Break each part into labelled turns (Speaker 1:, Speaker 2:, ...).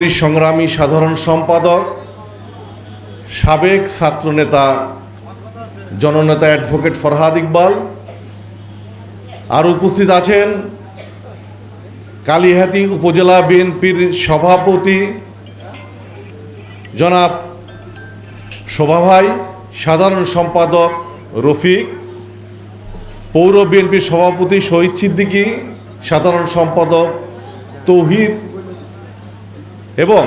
Speaker 1: সংগ্রামী সাধারণ সম্পাদক, সাবেক ছাত্রনেতা, জননেতা অ্যাডভোকেট ফরহাদ ইকবাল। আর উপস্থিত আছেন কালিহাতি উপজেলা বিএনপির সভাপতি জনাব শোভা ভাই, সাধারণ সম্পাদক রফিক, পৌর বিএনপির সভাপতি শহীদ সিদ্দিকী, সাধারণ সম্পাদক তৌহিদ এবং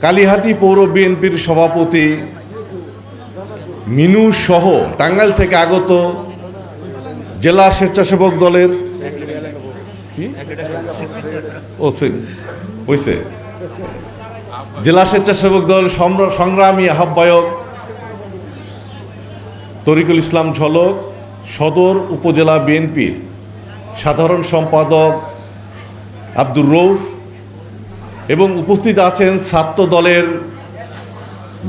Speaker 1: কালিহাতি পৌর বিএনপির সভাপতি মিনু সহ টাঙ্গাইল থেকে আগত জেলা স্বেচ্ছাসেবক দলের জেলা স্বেচ্ছাসেবক দল সম্র- সংগ্রামী আহ্বায়ক তরিকুল ইসলাম ঝলক, সদর উপজেলা বিএনপির সাধারণ সম্পাদক আব্দুর রৌফ এবং উপস্থিত আছেন ছাত্র দলের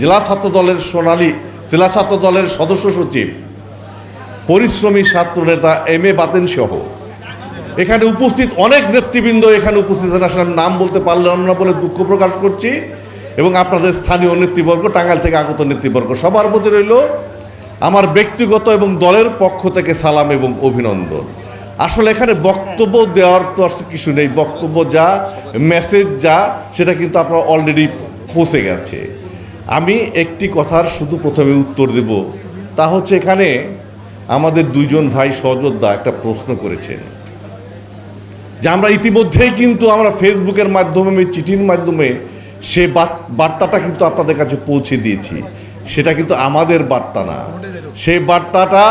Speaker 1: জেলা ছাত্র দলের সোনালী, জেলা ছাত্র দলের সদস্য সচিব, পরিশ্রমী ছাত্র নেতা এম এ বাতেন সহ। এখানে উপস্থিত অনেক নেতৃবৃন্দ এখানে উপস্থিত আসলে নাম বলতে পারলাম না বলে দুঃখ প্রকাশ করছি এবং আপনাদের স্থানীয় নেতৃবর্গ, টাঙ্গাইল থেকে আগত নেতৃবর্গ সবার প্রতি রইল। আমার ব্যক্তিগত এবং দলের পক্ষ থেকে সালাম এবং অভিনন্দন। আসলে এখানে বক্তব্য দেওয়ার তো আসলে কিছু নেই। বক্তব্য যা মেসেজ যা, সেটা কিন্তু আপনার অলরেডি পৌঁছে গেছে। আমি একটি কথার শুধু প্রথমে উত্তর দেব। তা হচ্ছে এখানে আমাদের দুইজন ভাই সহযোদ্ধা একটা প্রশ্ন করেছেন। যে আমরা ইতিমধ্যেই কিন্তু আমরা ফেসবুকের মাধ্যমে চিঠির মাধ্যমে সে বার্তাটা কিন্তু আপনাদের কাছে পৌঁছে দিয়েছি। সেটা কিন্তু আমাদের বার্তা না। সেই বার্তাটা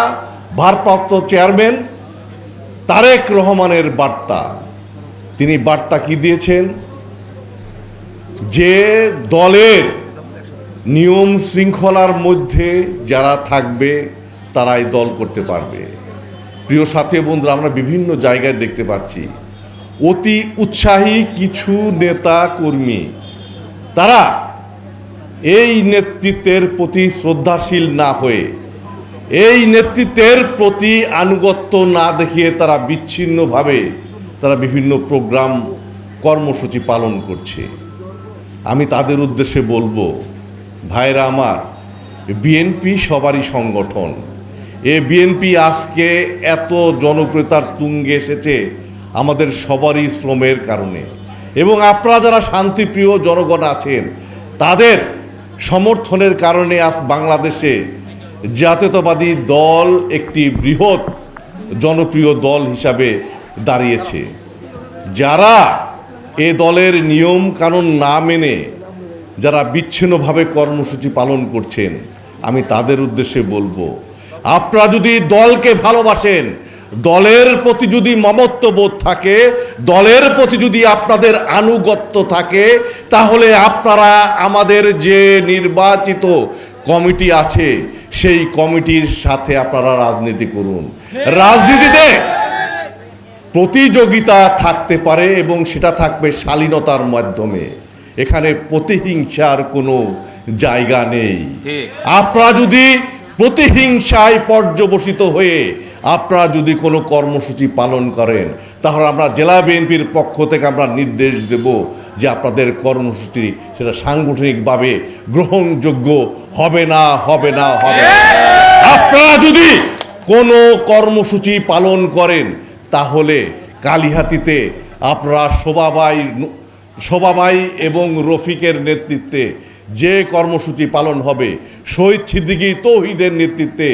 Speaker 1: ভারপ্রাপ্ত চেয়ারম্যান তারেক রহমানের বার্তা। তিনি বার্তা কি দিয়েছেন? যে দলের নিয়ম শৃঙ্খলার মধ্যে যারা থাকবে, তারাই দল করতে পারবে। প্রিয় সাথী বন্ধুরা, আমরা বিভিন্ন জায়গায় দেখতে পাচ্ছি, অতি উৎসাহী কিছু নেতা কর্মী, তারা এই নেতৃত্বের প্রতি শ্রদ্ধাশীল না হয়ে এই নেতৃত্বের প্রতি আনুগত্য না দেখিয়ে তারা বিচ্ছিন্নভাবে তারা বিভিন্ন প্রোগ্রাম, কর্মসূচি পালন করছে। আমি তাদের উদ্দেশ্যে বলব, ভাইরা আমার বিএনপি সবারই সংগঠন। এ বিএনপি আজকে এত জনপ্রিয়তার তুঙ্গে এসেছে আমাদের সবারই শ্রমের কারণে। এবং আপনারা যারা শান্তিপ্রিয় জনগণ আছেন, তাদের সমর্থনের কারণে আজ বাংলাদেশে জাতীয়তাবাদী দল একটি বৃহৎ জনপ্রিয় দল হিসাবে দাঁড়িয়েছে। যারা এ দলের নিয়ম কানুন না মেনে যারা বিচ্ছিন্নভাবে কর্মসূচি পালন করছেন, আমি তাদের উদ্দেশ্যে বলব, আপনারা যদি দলকে ভালোবাসেন, দলের প্রতি যদি মমত্ববোধ থাকে, দলের প্রতি যদি আপনাদের আনুগত্য থাকে, তাহলে আপনারা আমাদের যে নির্বাচিত কমিটি আছে সেই কমিটির সাথে আপনারা রাজনীতি করুন। রাজনীতিতে প্রতিযোগিতা থাকতে পারে এবং সেটা থাকবে শালীনতার মাধ্যমে। এখানে প্রতিহিংসার কোনো জায়গা নেই। আপনারা যদি প্রতিহিংসায় পর্যবসিত হয়ে আপনারা যদি কোনো কর্মসূচি পালন করেন তাহলে আমরা জেলা বিএনপির পক্ষ থেকে আমরা নির্দেশ দেব যে আপনাদের কর্মসূচি, সেটা সাংগঠনিকভাবে গ্রহণযোগ্য হবে না হবে না, হবে আপনারা যদি কোনো কর্মসূচি পালন করেন, তাহলে কালিহাতিতে আপনারা শোভাবাই শোভাবাই এবং রফিকের নেতৃত্বে যে কর্মসূচি পালন হবে, শহীদ সিদ্দিকী তৌহিদের নেতৃত্বে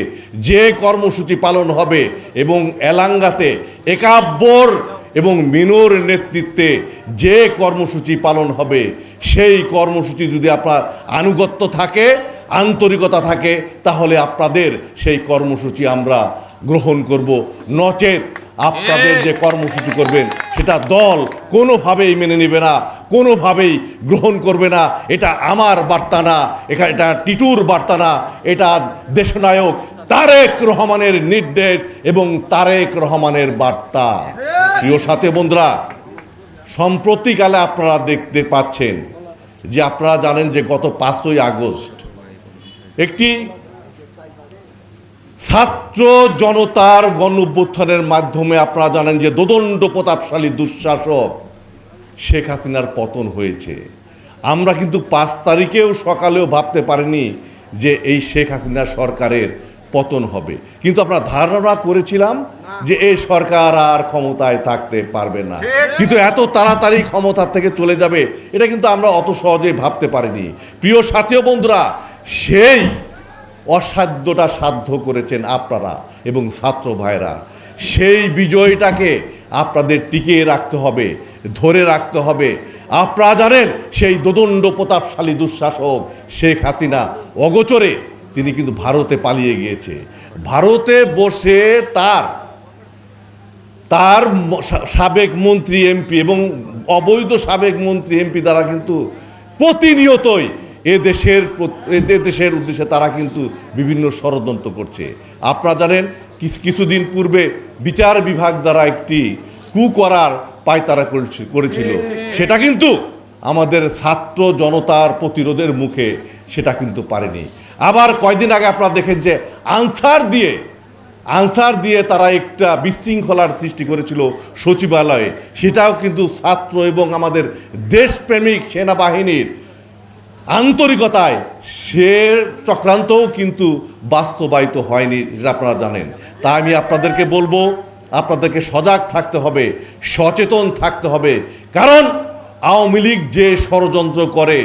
Speaker 1: যে কর্মসূচি পালন হবে এবং এলাঙ্গাতে একাব্বর এবং মিনোর নেতৃত্বে যে কর্মসূচি পালন হবে, সেই কর্মসূচি যদি আপনার আনুগত্য থাকে, আন্তরিকতা থাকে, তাহলে আপনাদের সেই কর্মসূচি আমরা গ্রহণ করব। নচেত আপনাদের যে কর্মসূচি করবেন, সেটা দল কোনোভাবেই মেনে নেবে না, কোনোভাবেই গ্রহণ করবে না। এটা আমার বার্তা না এখানে এটা টিটুর বার্তা না, এটা দেশনায়ক তারেক রহমানের নির্দেশ এবং তারেক রহমানের বার্তা। প্রিয় সাথে বন্ধুরা, সম্প্রতিকালে আপনারা দেখতে পাচ্ছেন যে আপনারা জানেন যে গত পাঁচই আগস্ট একটি ছাত্র জনতার গণ মাধ্যমে আপনারা জানেন যে দোদণ্ড প্রতাপশালী দুঃশাসক শেখ হাসিনার পতন হয়েছে। আমরা কিন্তু পাঁচ তারিখেও সকালেও ভাবতে পারিনি যে এই শেখ হাসিনা সরকারের পতন হবে। কিন্তু আমরা ধারণা করেছিলাম যে এই সরকার আর ক্ষমতায় থাকতে পারবে না। কিন্তু এত তাড়াতাড়ি ক্ষমতা থেকে চলে যাবে এটা কিন্তু আমরা অত সহজে ভাবতে পারিনি। প্রিয় সাথী ও বন্ধুরা সেই অসাধ্যটা সাধ্য করেছেন আপনারা এবং ছাত্র ভাইরা সেই বিজয়টাকে আপনাদের টিকিয়ে রাখতে হবে ধরে রাখতে হবে। আপনারা জানেন সেই দোদণ্ড প্রতাপশালী দুঃশাসক শেখ হাসিনা অগোচরে তিনি কিন্তু ভারতে পালিয়ে গিয়েছে। ভারতে বসে তার তার সাবেক মন্ত্রী এমপি এবং অবৈধ সাবেক মন্ত্রী এমপি দ্বারা কিন্তু প্রতিনিয়তই এ দেশের এ দেশের উদ্দেশ্যে তারা কিন্তু বিভিন্ন ষড়যন্ত্র করছে। আপনারা জানেন, কিছু, কিছুদিন পূর্বে বিচার বিভাগ দ্বারা একটি কু করার পায়তারা করেছি- করেছিল। সেটা কিন্তু আমাদের ছাত্র জনতার প্রতিরোধের মুখে সেটা কিন্তু পারেনি। আবার কয়দিন আগে আপনারা দেখেন যে আনসার দিয়ে আনসার দিয়ে তারা একটা বিশৃঙ্খলার সৃষ্টি করেছিল সচিবালয়ে। সেটাও কিন্তু ছাত্র এবং আমাদের দেশপ্রেমিক সেনাবাহিনীর আন্তরিকতায় সে চক্রান্তও কিন্তু বাস্তবায়িত হয়নি, যেটা আপনারা জানেন। তাই আমি আপনাদেরকে বলব, আপনাদেরকে সজাগ থাকতে হবে, সচেতন থাকতে হবে। কারণ আওয়ামী লীগ যে ষড়যন্ত্র করে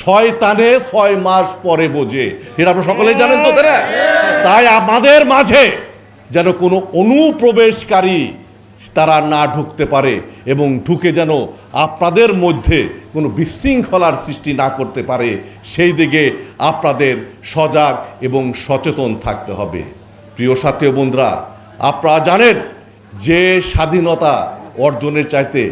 Speaker 1: শয়তানে ছয় মাস পরে বোঝে। সেটা আপনারা সকলেই জানেন তো, তাই আমাদের মাঝে যেন কোনো অনুপ্রবেশকারী তারা না ঢুকতে পারে এবং ঢুকে যেন আপনাদের মধ্যে কোনো বিশৃঙ্খলার সৃষ্টি না করতে পারে, সেই দিকে আপনাদের সজাগ এবং সচেতন থাকতে হবে। প্রিয় সাথী বন্ধুরা, আপনারা জানেন যে স্বাধীনতা অর্জনের চাইতে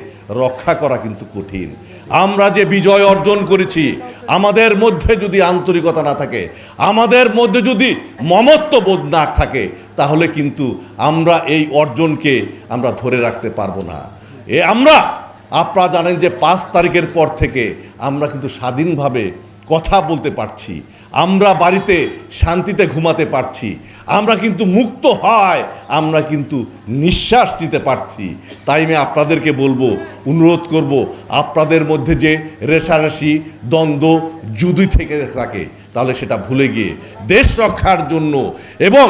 Speaker 1: রক্ষা করা কিন্তু কঠিন। আমরা যে বিজয় অর্জন করেছি, আমাদের মধ্যে যদি আন্তরিকতা না থাকে, আমাদের মধ্যে যদি মমত্ব বোধ না থাকে, তাহলে কিন্তু আমরা এই অর্জনকে আমরা ধরে রাখতে পারব না। এ আমরা, আপনারা জানেন যে পাঁচ তারিখের পর থেকে আমরা কিন্তু স্বাধীনভাবে কথা বলতে পারছি। আমরা বাড়িতে শান্তিতে ঘুমাতে পারছি। আমরা কিন্তু মুক্ত হয়, আমরা কিন্তু নিঃশ্বাস নিতে পারছি। তাই আমি আপনাদেরকে বলব, অনুরোধ করব, আপনাদের মধ্যে যে রেশারেশি, দ্বন্দ্ব, যদি থেকে থাকে, তাহলে সেটা ভুলে গিয়ে দেশ রক্ষার জন্য এবং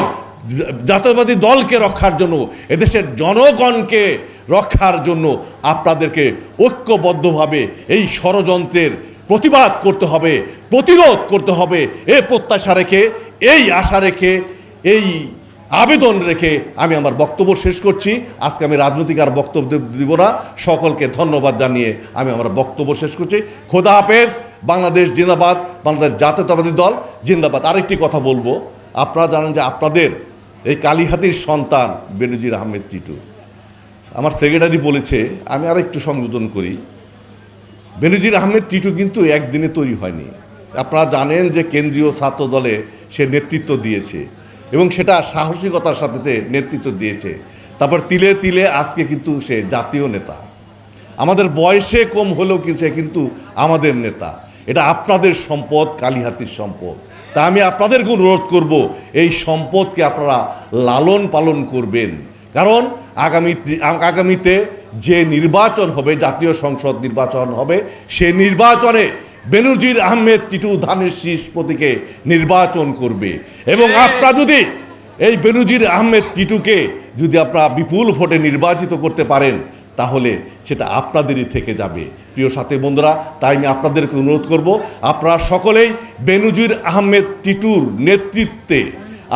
Speaker 1: জাতীয়বাদী দলকে রক্ষার জন্য, এদেশের জনগণকে রক্ষার জন্য আপনাদেরকে ঐক্যবদ্ধভাবে এই ষড়যন্ত্রের প্রতিবাদ করতে হবে, প্রতিরোধ করতে হবে। এ প্রত্যাশা রেখে, এই আশা রেখে, এই আবেদন রেখে আমি আমার বক্তব্য শেষ করছি। আজকে আমি রাজনৈতিক আর বক্তব্য দেব- না। সকলকে ধন্যবাদ জানিয়ে আমি আমার বক্তব্য শেষ করছি। খোদা হাফেজ, বাংলাদেশ জিন্দাবাদ, বাংলাদেশ জাতীয়তাবাদী দল, জিন্দাবাদ। আরেকটি কথা বলব। আপনারা জানেন যে আপনাদের এই কালীহাতির সন্তান বেনজির আহমেদ টিটু। আমার সেক্রেটারি বলেছে, আমি আর একটু সংযোজন করি। বেনজির আহমেদ টিটু কিন্তু একদিনে তৈরি হয়নি। আপনারা জানেন যে কেন্দ্রীয় ছাত্র দলে সে নেতৃত্ব দিয়েছে এবং সেটা সাহসিকতার সাথে নেতৃত্ব দিয়েছে। তারপর তিলে তিলে আজকে কিন্তু সে জাতীয় নেতা। আমাদের বয়সে কম হলেও কিন্তু সে কিন্তু আমাদের নেতা। এটা আপনাদের সম্পদ, কালীহাতির সম্পদ। তা আমি আপনাদেরকে অনুরোধ করব, এই সম্পদকে আপনারা লালন পালন করবেন। কারণ আগামী আগামীতে যে নির্বাচন হবে জাতীয় সংসদ নির্বাচন হবে সে নির্বাচনে বেনুজির আহমেদ টিটু ধানের শীষ প্রতীকে নির্বাচন করবে। এবং আপনারা যদি এই বেনুজির আহমেদ টিটুকে যদি আপনারা বিপুল ভোটে নির্বাচিত করতে পারেন তাহলে সেটা আপনাদেরই থেকে যাবে। প্রিয় সাথী বন্ধুরা তাই আমি আপনাদেরকে অনুরোধ করব আপনারা সকলেই বেনজির আহমেদ টিটুর নেতৃত্বে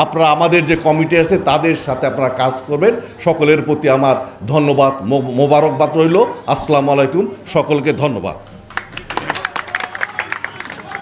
Speaker 1: আপনারা আমাদের যে কমিটি আছে, তাদের সাথে আপনারা কাজ করবেন। সকলের প্রতি আমার ধন্যবাদ মোবারকবাদ রইল। আসসালামু আলাইকুম, সকলকে ধন্যবাদ।